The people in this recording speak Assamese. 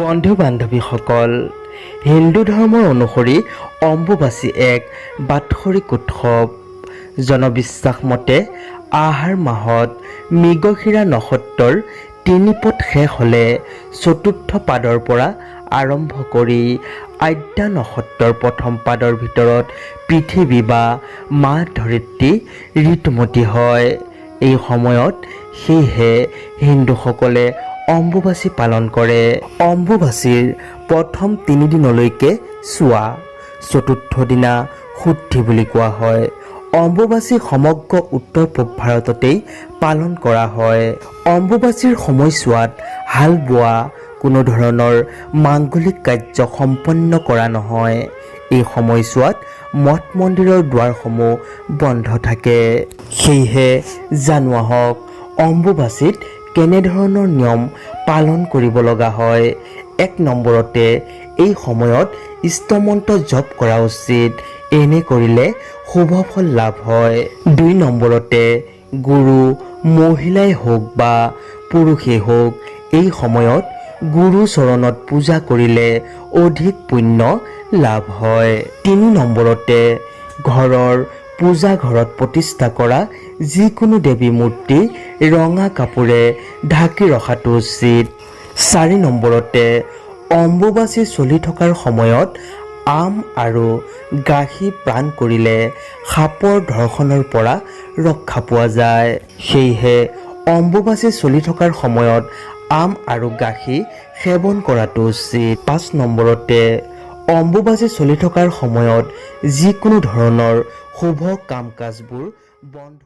বন্ধু বান্ধৱীসকল হিন্দু ধৰ্মৰ অনুসৰি অম্বুবাচী এক বাৎসৰিক উৎসৱ। জনবিশ্বাস মতে আহাৰ মাহত মৃগশিৰা নক্ষত্ৰৰ তিনিপদ শেষ হ'লে চতুৰ্থ পাদৰ পৰা আৰম্ভ কৰি আদ্যা নক্ষত্ৰৰ প্ৰথম পাদৰ ভিতৰত পৃথিৱী বা মা ধৰিত্ৰী ঋতুমতী হয়। এই সময়ত সেয়েহে হিন্দুসকলে অম্বুবাচী পালন কৰে। অম্বুবাচীৰ প্ৰথম তিনিদিনলৈকে চোৱা। চতুৰ্থ দিনা শুদ্ধি বুলি কোৱা হয়। অম্বুবাচী সমগ্ৰ উত্তৰ পূব ভাৰততেই পালন কৰা হয়। অম্বুবাচীৰ সময়ছোৱাত হাল বোৱা কোনো ধৰণৰ মাংগলিক কাৰ্য সম্পন্ন কৰা নহয়। এই সময়ছোৱাত মঠ মন্দিৰৰ দুৱাৰসমূহ বন্ধ থাকে। সেয়েহে জানো আহক অম্বুবাচীত কেনেধৰণৰ নিয়ম পালন কৰিব লগা হয়? এক নম্বৰতে এই সময়ত ইষ্টমন্ত্ৰ জপ কৰা উচিত। এনে কৰিলে শুভ ফল লাভ হয়। দুই নম্বৰতে গুৰু মহিলাই হওক বা পুৰুষেই হওক এই সময়ত গুৰু চৰণত পূজা কৰিলে অধিক পুণ্য লাভ হয়। তিনি নম্বৰতে ঘৰৰ পূজা ঘৰত প্ৰতিষ্ঠা কৰা যিকোনো দেৱী মূৰ্তি ৰঙা কাপোৰে ঢাকি ৰখাটো উচিত। চাৰি নম্বৰতে অম্বুবাচী চলি থকাৰ সময়ত আম আৰু গাখীৰ প্ৰাণ কৰিলে সাপৰ ধৰ্ষণৰ পৰা ৰক্ষা পোৱা যায়। সেয়েহে অম্বুবাচী চলি থকাৰ সময়ত আম আৰু গাখীৰ সেৱন কৰাটো উচিত। পাঁচ নম্বৰতে অম্বুবাচী চলি থকাৰ সময়ত যিকোনো ধৰণৰ শুভ কাম কাজবোৰ বন্ধ